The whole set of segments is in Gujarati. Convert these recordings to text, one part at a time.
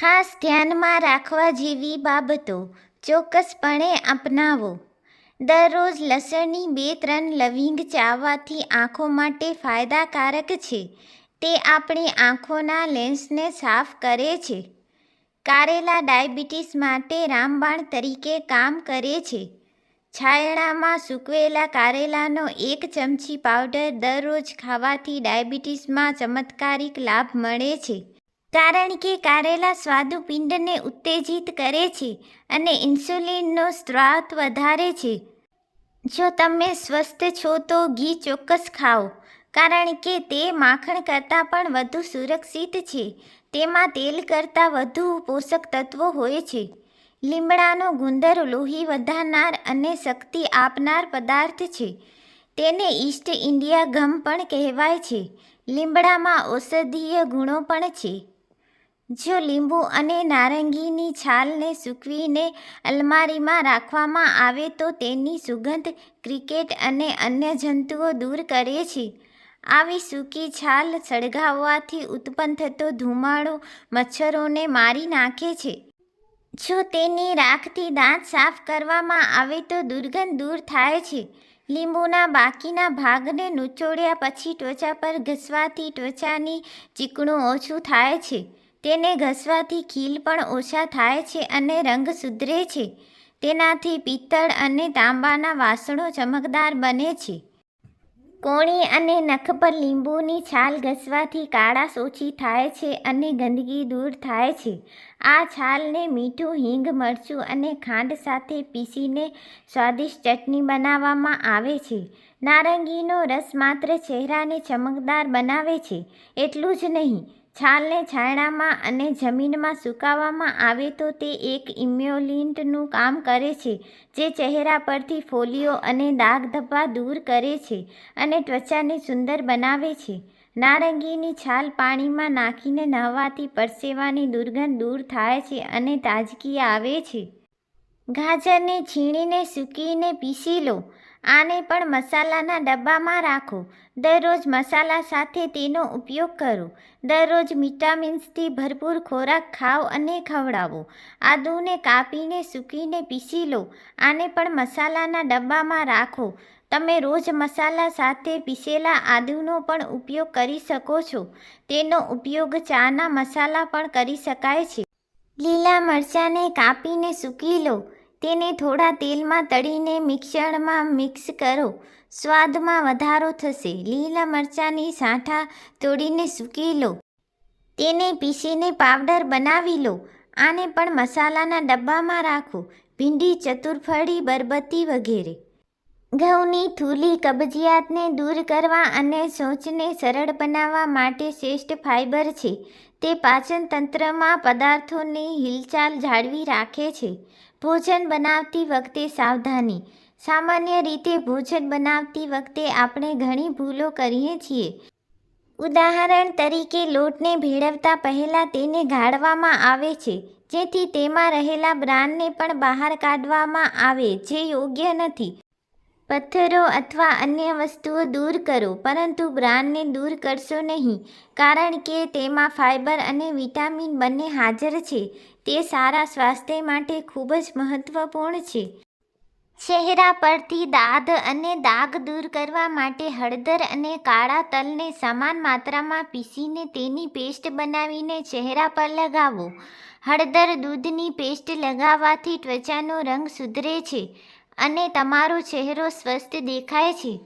ખાસ ધ્યાનમાં રાખવા જેવી બાબતો ચોક્કસપણે અપનાવો. દરરોજ લસણની બે ત્રણ લવિંગ ચાવવાથી આંખો માટે ફાયદાકારક છે. તે આપણી આંખોના લેન્સને સાફ કરે છે. કારેલા ડાયાબિટીસ માટે રામબાણ તરીકે કામ કરે છે. છાયડામાં સૂકવેલા કારેલાનો એક ચમચી પાવડર દરરોજ ખાવાથી ડાયાબિટીસમાં ચમત્કારિક લાભ મળે છે. કારણ કે કારેલા સ્વાદુપિંડને ઉત્તેજિત કરે છે અને ઇન્સ્યુલિનનો સ્ત્રાવ વધારે છે. જો તમે સ્વસ્થ છો તો ઘી ચોક્કસ ખાઓ, કારણ કે તે માખણ કરતાં પણ વધુ સુરક્ષિત છે. તેમાં તેલ કરતાં વધુ પોષક તત્વો હોય છે. લીમડાનો ગુંદર લોહી વધારનાર અને શક્તિ આપનાર પદાર્થ છે. તેને ઈસ્ટ ઇન્ડિયા ગમ પણ કહેવાય છે. લીમડામાં ઔષધીય ગુણો પણ છે. જો લીંબુ અને નારંગીની છાલને સૂકવીને અલમારીમાં રાખવામાં આવે તો તેની સુગંધ ક્રિકેટ અને અન્ય જંતુઓ દૂર કરે છે. આવી સૂકી છાલ સળગાવવાથી ઉત્પન્ન થતો ધુમાડો મચ્છરોને મારી નાખે છે. જો તેની રાખથી દાંત સાફ કરવામાં આવે તો દુર્ગંધ દૂર થાય છે. લીંબુના બાકીના ભાગને નૂચોડ્યા પછી ત્વચા પર ઘસવાથી ત્વચાની ચીકણું ઓછું થાય છે. તેને ઘસવાથી ખીલ પણ ઓછા થાય છે અને રંગ સુધરે છે. તેનાથી પિત્તળ અને તાંબાના વાસણો ચમકદાર બને છે. કોણી અને નખ પર લીંબુની છાલ ઘસવાથી કાળાશ ઓછી થાય છે અને ગંદકી દૂર થાય છે. આ છાલને મીઠું, હિંગ, મરચું અને ખાંડ સાથે પીસીને સ્વાદિષ્ટ ચટણી બનાવવામાં આવે છે. નારંગીનો રસ માત્ર ચહેરાને ચમકદાર બનાવે છે, એટલું જ નહીં છાલને છાયડામાં અને જમીનમાં સુકાવવામાં આવે તો તે એક ઇમ્યુલિન્ટનું કામ કરે છે, જે ચહેરા પરથી ફોલિયો અને દાગ ધબ્બા દૂર કરે છે અને ત્વચાને સુંદર બનાવે છે. નારંગીની છાલ પાણીમાં નાખીને નહવાથી પરસેવાની દુર્ગંધ દૂર થાય છે અને તાજગી આવે છે. ગાજરને છીણીને સૂકીને પીસી લો. આને પણ મસાલાના ડબ્બામાં રાખો. દરરોજ મસાલા સાથે તેનો ઉપયોગ કરો. દરરોજ વિટામિન્સથી ભરપૂર ખોરાક ખાઓ અને ખવડાવો. આદુને કાપીને સૂકીને પીસી લો. આને પણ મસાલાના ડબ્બામાં રાખો. તમે રોજ મસાલા સાથે પીસેલા આદુનો પણ ઉપયોગ કરી શકો છો. તેનો ઉપયોગ ચાના મસાલા પણ કરી શકાય છે. લીલા મરચાંને કાપીને સૂકી લો. તેને થોડા તેલમાં તળીને મિક્સરમાં મિક્સ કરો. સ્વાદમાં વધારો થશે. લીલા મરચાંની સાંઠા તોડીને સૂકી લો. તેને પીસીને પાવડર બનાવી લો. આને પણ મસાલાના ડબ્બામાં રાખો. ભીંડી, ચતુરફળી બરબત્તી વગેરે. ઘઉંની થૂલી કબજિયાતને દૂર કરવા અને સોચને સરળ બનાવવા માટે શ્રેષ્ઠ ફાઇબર છે. તે પાચનતંત્રમાં પદાર્થોની હિલચાલ જાળવી રાખે છે. ભોજન બનાવતી વખતે સાવધાની. સામાન્ય રીતે ભોજન બનાવતી વખતે આપણે ઘણી ભૂલો કરીએ છીએ. ઉદાહરણ તરીકે લોટને ભેળવતા પહેલાં તેને ગાળવામાં આવે છે, જેથી તેમાં રહેલા બ્રાનને પણ બહાર કાઢવામાં આવે, જે યોગ્ય નથી. પથ્થરો અથવા અન્ય વસ્તુઓ દૂર કરો, પરંતુ બ્રાનને દૂર કરશો નહીં, કારણ કે તેમાં ફાઇબર અને વિટામિન બંને હાજર છે. તે સારા સ્વાસ્થ્ય માટે ખૂબ જ મહત્વપૂર્ણ છે. ચહેરા પરથી દાદ અને દાગ દૂર કરવા માટે હળદર અને કાળા તલને સમાન માત્રામાં પીસીને તેની પેસ્ટ બનાવીને ચહેરા પર લગાવો. હળદર દૂધની પેસ્ટ લગાવવાથી ત્વચાનો રંગ સુધરે છે. અને તમારો ચહેરો સ્વસ્થ દેખાય છે.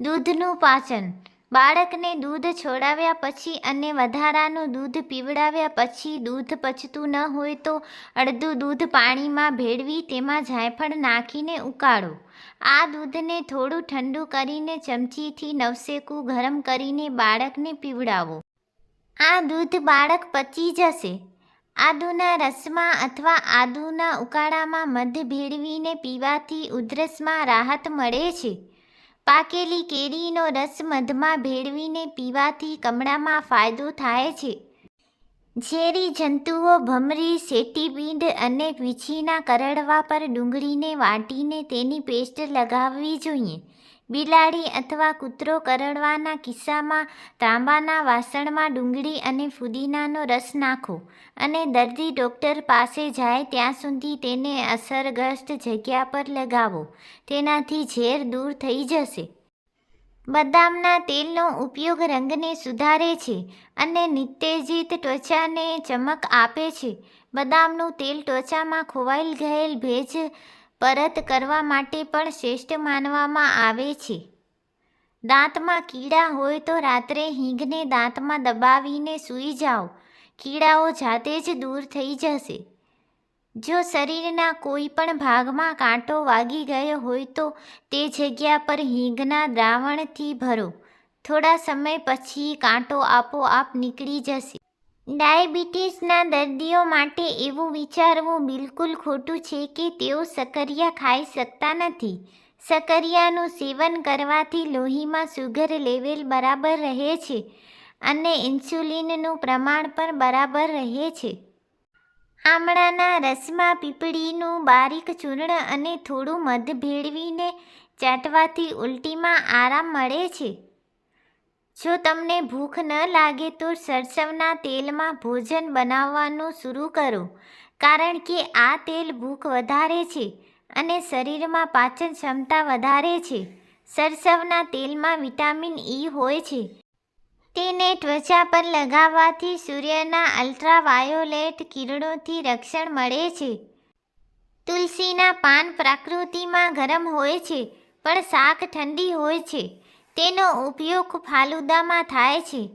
દૂધનું પાચન. બાળકને દૂધ છોડાવ્યા પછી અને વધારાનું દૂધ પીવડાવ્યા પછી દૂધ પચતું ન હોય તો અડધું દૂધ પાણીમાં ભેળવી તેમાં જાયફળ નાખીને ઉકાળો. આ દૂધને થોડું ઠંડુ કરીને ચમચીથી નવસેકું ગરમ કરીને બાળકને પીવડાવો. આ દૂધ બાળક પચી જશે. આદુના રસમાં અથવા આદુના ઉકાળામાં મધ ભેળવીને પીવાથી ઉધરસમાં રાહત મળે છે. પાકેલી કેરીનો રસ મધમાં ભેળવીને પીવાથી કમળામાં ફાયદો થાય છે. ઝેરી જંતુઓ ભમરી શેટીબીંડ અને વીછીના કરડવા પર ડુંગળીને વાટીને તેની પેસ્ટ લગાવવી જોઈએ. બિલાડી અથવા કૂતરો કરડવાના કિસ્સામાં તાંબાના વાસણમાં ડુંગળી અને ફુદીનાનો રસ નાખો અને દર્દી ડૉક્ટર પાસે જાય ત્યાં સુધી તેને અસરગ્રસ્ત જગ્યા પર લગાવો. તેનાથી ઝેર દૂર થઈ જશે. બદામના તેલનો ઉપયોગ રંગને સુધારે છે અને નિત્તેજિત ત્વચાને ચમક આપે છે. બદામનું તેલ ત્વચામાં ખોવાઈ ગયેલ ભેજ પરત કરવા માટે પણ શ્રેષ્ઠ માનવામાં આવે છે. દાંતમાં કીડા હોય તો રાત્રે હિંગને દાંતમાં દબાવીને સૂઈ જાઓ. કીડાઓ જાતે જ દૂર થઈ જશે. જો શરીરના કોઈ પણ ભાગમાં કાંટો વાગી ગયો હોય તો તે જગ્યા પર હિંગના દ્રાવણથી ભરો. થોડા સમય પછી કાંટો આપોઆપ નીકળી જશે. ડાયાબિટીસના દર્દીઓ માટે એવું વિચારવું બિલકુલ ખોટું છે કે તેઓ સકરિયા ખાઈ શકતા નથી. સકરિયાનું સેવન કરવાથી લોહીમાં સુગર લેવલ બરાબર રહે છે અને ઇન્સ્યુલિનનું પ્રમાણ પણ બરાબર રહે છે. આમળાના રસમાં પીપળીનું બારીક ચૂર્ણ અને થોડું મધ ભેળવીને ચાટવાથી ઉલટીમાં આરામ મળે છે. જો તમને ભૂખ ન લાગે તો સરસવના તેલમાં ભોજન બનાવવાનું શરૂ કરો. કારણ કે આ તેલ ભૂખ વધારે છે અને શરીરમાં પાચન ક્ષમતા વધારે છે. સરસવના તેલમાં વિટામિન ઈ હોય છે. તેને ત્વચા પર લગાવવાથી સૂર્યના અલ્ટ્રાવાયોલેટ કિરણોથી રક્ષણ મળે છે. તુલસીના પાન પ્રકૃતિમાં ગરમ હોય છે, પણ શાક ઠંડી હોય છે. તેનો ઉપયોગ ફાલુદામાં થાય છે.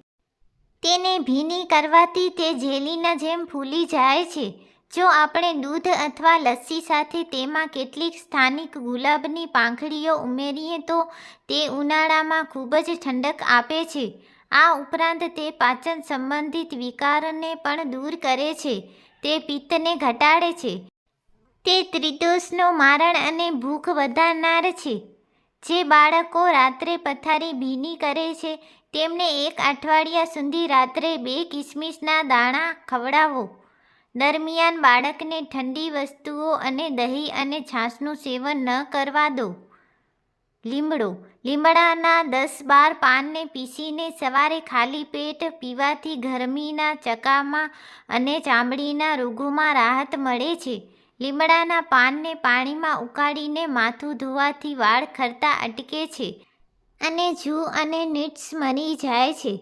તેને ભીની કરવાથી તે જેલીના જેમ ફૂલી જાય છે. જો આપણે દૂધ અથવા લસ્સી સાથે તેમાં કેટલીક સ્થાનિક ગુલાબની પાંખડીઓ ઉમેરીએ તો તે ઉનાળામાં ખૂબ જ ઠંડક આપે છે. આ ઉપરાંત તે પાચન સંબંધિત વિકારને પણ દૂર કરે છે. તે પિત્તને ઘટાડે છે. તે ત્રિદોષનો મારણ અને ભૂખ વધારનાર છે. જે બાળકો રાત્રે પથારી ભીની કરે છે, તેમને એક અઠવાડિયા સુધી રાત્રે બે કિસમિસના દાણા ખવડાવો. દરમિયાન બાળકને ઠંડી વસ્તુઓ અને દહીં અને છાશનું સેવન ન કરવા દો. લીમડો. લીમડાના દસ બાર પાનને પીસીને સવારે ખાલી પેટ પીવાથી ગરમીના ચકામાં અને ચામડીના રોગોમાં રાહત મળે છે. લીમડાના પાનને પાણીમાં ઉકાળીને માથું ધોવાથી વાળ ખરતા અટકે છે અને જૂ અને નીટ્સ મરી જાય છે.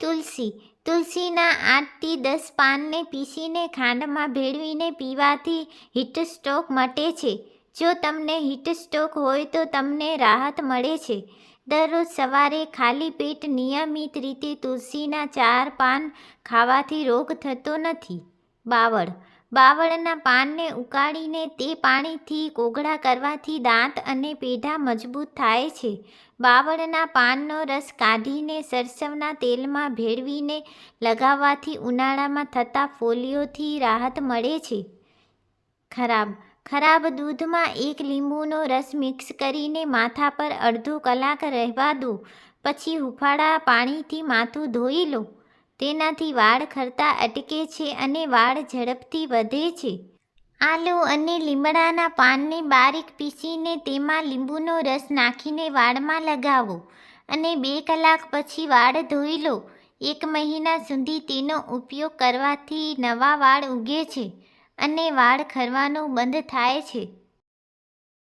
તુલસી, તુલસીના આઠથી દસ પાનને પીસીને ખાંડમાં ભેળવીને પીવાથી હીટ સ્ટોક મટે છે. જો તમને હીટ સ્ટોક હોય તો તમને રાહત મળે છે. દરરોજ સવારે ખાલી પેટ નિયમિત રીતે તુલસીના ચાર પાન ખાવાથી રોગ થતો નથી. બાવળ બાવળના પાનને ઉકાળીને તે પાણીથી કોગળા કરવાથી દાંત અને પેઢા મજબૂત થાય છે. બાવળના પાનનો રસ કાઢીને સરસવના તેલમાં ભેળવીને લગાવવાથી ઉનાળામાં થતા ફોલિયોથી રાહત મળે છે. ખરાબ ખરાબ દૂધમાં એક લીંબુનો રસ મિક્સ કરીને માથા પર અડધો કલાક રહેવા દો. પછી હુંફાળા પાણીથી માથું ધોઈ લો. તેનાથી વાળ ખરતા અટકે છે અને વાળ ઝડપથી વધે છે. આલુ અને લીમડાના પાનને બારીક પીસીને તેમાં લીંબુનો રસ નાખીને વાળમાં લગાવો અને બે કલાક પછી વાળ ધોઈ લો. એક મહિના સુધી તેનો ઉપયોગ કરવાથી નવા વાળ ઉગે છે અને વાળ ખરવાનું બંધ થાય છે.